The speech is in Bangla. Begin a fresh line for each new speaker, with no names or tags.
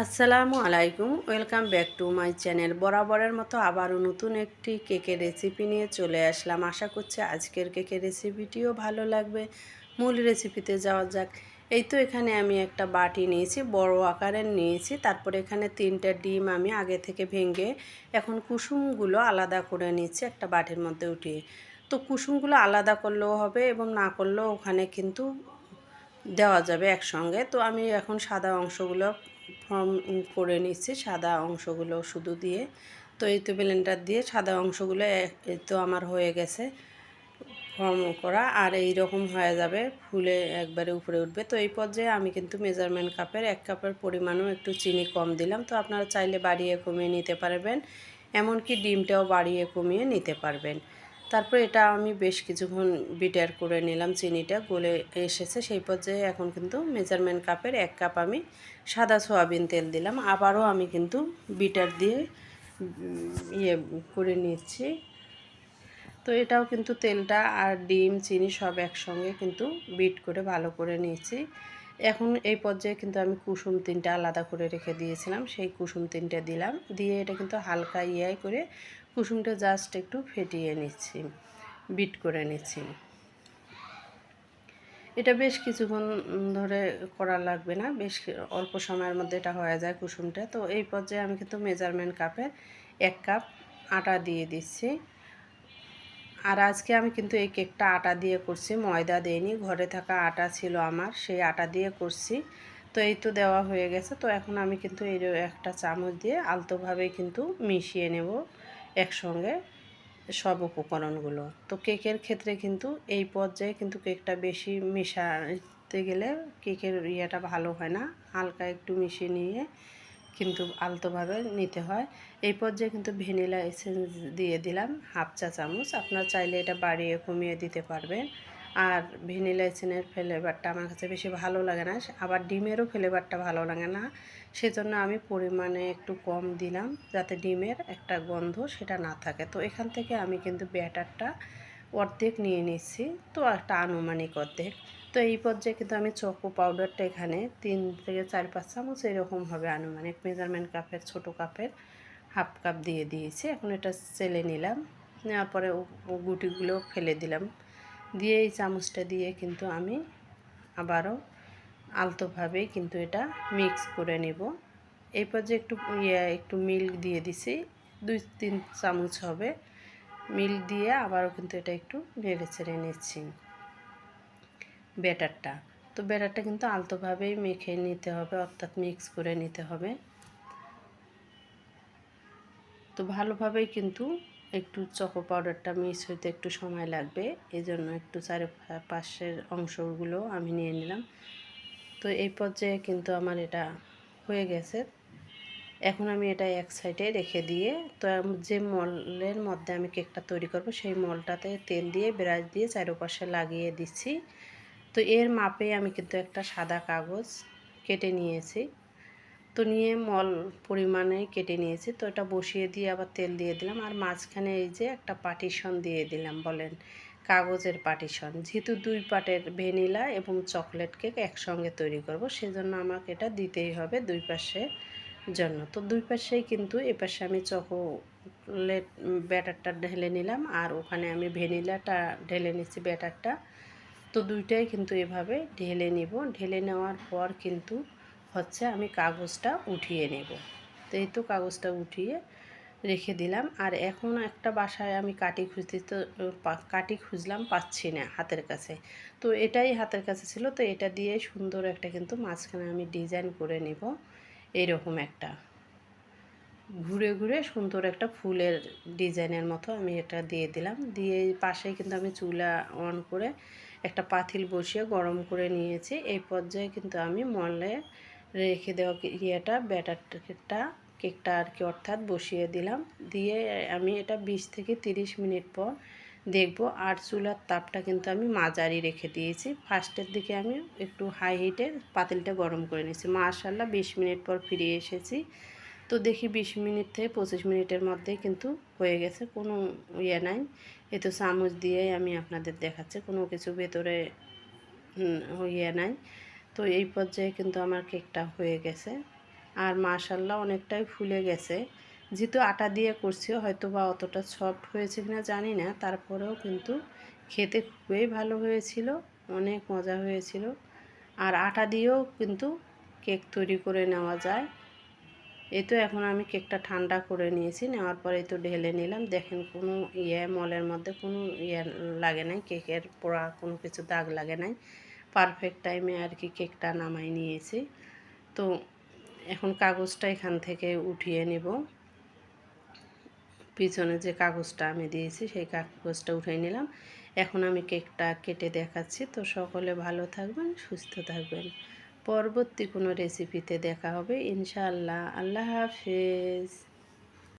আসসালামু আলাইকুম, welcome back to my channel. বরাবরের মতো আবারও নতুন একটি কেকের রেসিপি নিয়ে চলে আসলাম। আশা করছি আজকের কেকের রেসিপিটিও ভালো লাগবে। মূল রেসিপিতে যাওয়া যাক। এই তো এখানে আমি একটা বাটি নিয়েছি, বড় আকারের নিয়েছি। তারপরে এখানে তিনটা ডিম আমি আগে থেকে ভেঙে এখন কুসুমগুলো আলাদা করে নিচ্ছি একটা বাটির মধ্যে উঠিয়ে। তো কুসুমগুলো আলাদা করলেও হবে এবং না করলেও ওখানে কিন্তু দেওয়া যাবে একসঙ্গে। তো আমি এখন সাদা অংশগুলো করে নিচ্ছি সাদা অংশগুলো শুধু দিয়ে। তো এই তো ব্লেন্ডার দিয়ে সাদা অংশগুলো তো আমার হয়ে গেছে ফর্ম করা। আর এই রকম হয়ে যাবে, ফুলে একবারে উপরে উঠবে। তো এই পর্যায়ে আমি কিন্তু মেজারমেন্ট কাপের এক কাপের পরিমাণও একটু চিনি কম দিলাম। তো আপনারা চাইলে বাড়িয়ে কমিয়ে নিতে পারবেন, এমনকি ডিমটাও বাড়িয়ে কমিয়ে নিতে পারবেন। তারপর এটা আমি বেশ কিছুক্ষণ বিটার করে নিলাম চিনিটা, গলে এসেছে। সেই পর্যায়ে এখন কিন্তু মেজারমেন্ট কাপের এক কাপ আমি সাদা সোয়াবিন তেল দিলাম। আবারও আমি কিন্তু বিটার দিয়ে ইয়ে করে নিচ্ছি। তো এটাও কিন্তু তেলটা আর ডিম, চিনি সব একসঙ্গে কিন্তু বিট করে ভালো করে নিয়েছি। এখন এই পর্যায়ে কিন্তু আমি কুসুম তিনটা আলাদা করে রেখে দিয়েছিলাম। সেই কুসুম তিনটা দিলাম। দিয়ে এটা কিন্তু হালকা ইয়াই করে কুসুমটা জাস্ট একটু ফেটিয়ে নিচ্ছি বিট করে নিচ্ছি। এটা বেশ কিছুক্ষণ ধরে করা লাগবে না, বেশ অল্প সময়ের মধ্যে এটা হয়ে যায় কুসুমটা। তো এই পর্যায়ে আমি কিন্তু মেজারমেন্ট কাপে এক কাপ আটা দিয়ে দিচ্ছি। আর আজকে আমি কিন্তু এই কেকটা আটা দিয়ে করছি, ময়দা দেইনি, ঘরে থাকা আটা ছিল আমার, সেই আটা দিয়ে করছি। তো এই তো দেওয়া হয়ে গেছে, তো এখন আমি কিন্তু এই একটা চামচ দিয়ে আলতোভাবে কিন্তু মিশিয়ে নেব। একসঙ্গে সব উপকরণগুলো। তো কেকের ক্ষেত্রে কিন্তু এই পর্যায়ে কিন্তু কেকটা বেশি মেশাতে গেলে কেকের ইয়েটা ভালো হয় না। হালকা একটু মিশিয়ে নিয়ে কিন্তু আলতোভাবে নিতে হয়। এই পর্যায়ে কিন্তু ভ্যানিলা এসেন্স দিয়ে দিলাম হাফ চা চামচ। আপনার চাইলে এটা বাড়িয়ে কমিয়ে দিতে পারবেন। আর ভ্যানিলা এসেন্সের ফ্লেভারটা আমার কাছে বেশি ভালো লাগে না। আবার ডিমেরও ফ্লেভারটা ভালো লাগে না। সেজন্য আমি পরিমাণে একটু কম দিলাম যাতে ডিমের একটা গন্ধ সেটা না থাকে। তো এখান থেকে আমি কিন্তু ব্যাটারটা অর্ধেক নিয়ে নিচ্ছি। তো একটা আনুমানিক অর্ধেক। তো এই পর্যায়ে কিন্তু আমি চকো পাউডারটা এখানে তিন থেকে চার পাঁচ চামচ এরকম হবে আনুমানিক। মেজারমেন্ট কাপের, ছোট কাপের হাফ কাপ দিয়ে দিয়েছি। এখন এটা চেলে নিলাম। নেওয়ার পরে গুটিগুলো ফেলে দিলাম। দিয়ে এই চামচটা দিয়ে কিন্তু আমি আবারও আলতোভাবেই কিন্তু এটা মিক্স করে নেব। এই পর্যায়ে একটু ইয়ে একটু মিল্ক দিয়ে দিছি, দুই তিন চামচ হবে। মিল্ক দিয়ে আবারও কিন্তু এটা একটু নেড়ে ছেড়ে নিচ্ছি ব্যাটারটা। তো ব্যাটারটা কিন্তু আলতোভাবেই মেখে নিতে হবে, অর্থাৎ মিক্স করে নিতে হবে। তো ভালোভাবেই কিন্তু একটু চকো পাউডারটা মিক্স হইতে একটু সময় লাগবে এই জন্য একটু চারে পাশের অংশগুলো আমি নিয়ে নিলাম। তো এই পর্যায়ে কিন্তু আমার এটা হয়ে গেছে। এখন আমি এটা এক সাইডে রেখে দিয়ে, তো যে মলের মধ্যে আমি কেকটা তৈরি করব, সেই মলটাতে তেল দিয়ে, ব্রাশ দিয়ে চারোপাশে লাগিয়ে দিচ্ছি। তো এর মাপে আমি কিন্তু একটা সাদা কাগজ কেটে নিয়েছি। তো নিয়ে মল পরিমাণে কেটে নিয়েছি। তো এটা বসিয়ে দিয়ে আবার তেল দিয়ে দিলাম। আর মাঝখানে এই যে একটা পার্টিশন দিয়ে দিলাম, বলেন কাগজের পার্টিশন। যেহেতু দুই পাটের ভ্যানিলা এবং চকলেট কেক একসঙ্গে তৈরি করব, সেজন্য আমাকে এটা দিতেই হবে দুই পাশে জন্য। তো দুই পাশেই কিন্তু এ পাশে আমি চকোলেট ব্যাটারটা ঢেলে নিলাম আর ওখানে আমি ভ্যানিলাটা ঢেলে নিচ্ছি ব্যাটারটা। তো দুইটাই কিন্তু এভাবে ঢেলে নিব। ঢেলে নেওয়ার পর কিন্তু হচ্ছে আমি কাগজটা উঠিয়ে নেব। তো এই তো কাগজটা উঠিয়ে রেখে দিলাম। আর এখন একটা বাসায় আমি কাটি খুঁজতে তো কাটি খুঁজলাম পাচ্ছি না হাতের কাছে। তো এটাই হাতের কাছে ছিল। তো এটা দিয়ে সুন্দর একটা কিন্তু মাঝখানে আমি ডিজাইন করে নেব। এইরকম একটা। ঘুরে ঘুরে সুন্দর একটা ফুলের ডিজাইনের মতো আমি এটা দিয়ে দিলাম। দিয়ে পাশে কিন্তু আমি চুলা অন করে একটা পাতিল বসিয়ে গরম করে নিয়েছি। এই পর্যায়ে কিন্তু আমি মলে রেখে দেওয়া ইয়েটা, ব্যাটারটা, কেকটা আর কি, অর্থাৎ বসিয়ে দিলাম। দিয়ে আমি এটা বিশ থেকে তিরিশ মিনিট পর দেখব আর চুলার তাপটা কিন্তু আমি মাঝারি রেখে দিয়েছি। ফার্স্টের দিকে আমি একটু হাই হিটে পাতিলটা গরম করে নিয়েছি। মাশাল্লাহ বিশ মিনিট পর ফিরে এসেছি। তো দেখি বিশ মিনিট থেকে পঁচিশ মিনিটের মধ্যেই কিন্তু হয়ে গেছে, কোনো ইয়ে নাই। এ তো চামচ দিয়েই আমি আপনাদের দেখাচ্ছি, কোনো কিছু ভেতরে ইয়ে নাই। তো এই পর্যায়ে কিন্তু আমার কেকটা হয়ে গেছে। আর মাশাল্লাহ অনেকটাই ফুলে গেছে। যেহেতু আটা দিয়ে করছি হয়তো বা অতটা সফট হয়েছে কিনা জানি না। তারপরেও কিন্তু খেতে খুবই ভালো হয়েছিল, অনেক মজা হয়েছিল। আর আটা দিয়েও কিন্তু কেক তৈরি করে নেওয়া যায়। এই তো এখন আমি কেকটা ঠান্ডা করে নিয়েছি, নেওয়ার পরে তো ঢেলে নিলাম। দেখেন কোনো ইয়ে মলের মধ্যে কোনো ইয়ে লাগে নাই, কেকের পোড়া কোনো কিছু দাগ লাগে নাই। পারফেক্ট টাইমে আর কি কেকটা নামাই নিয়েছি। তো এখন কাগজটা এখান থেকে উঠিয়ে নেব। পিছনে যে কাগজটা আমি দিয়েছি, সেই কাগজটা উঠিয়ে নিলাম। এখন আমি কেকটা কেটে দেখাচ্ছি। তো সকলে ভালো থাকবেন, সুস্থ থাকবেন। পরবর্তী কোনো রেসিপিতে দেখা হবে। ইনশাআল্লাহ। আল্লাহ হাফেজ।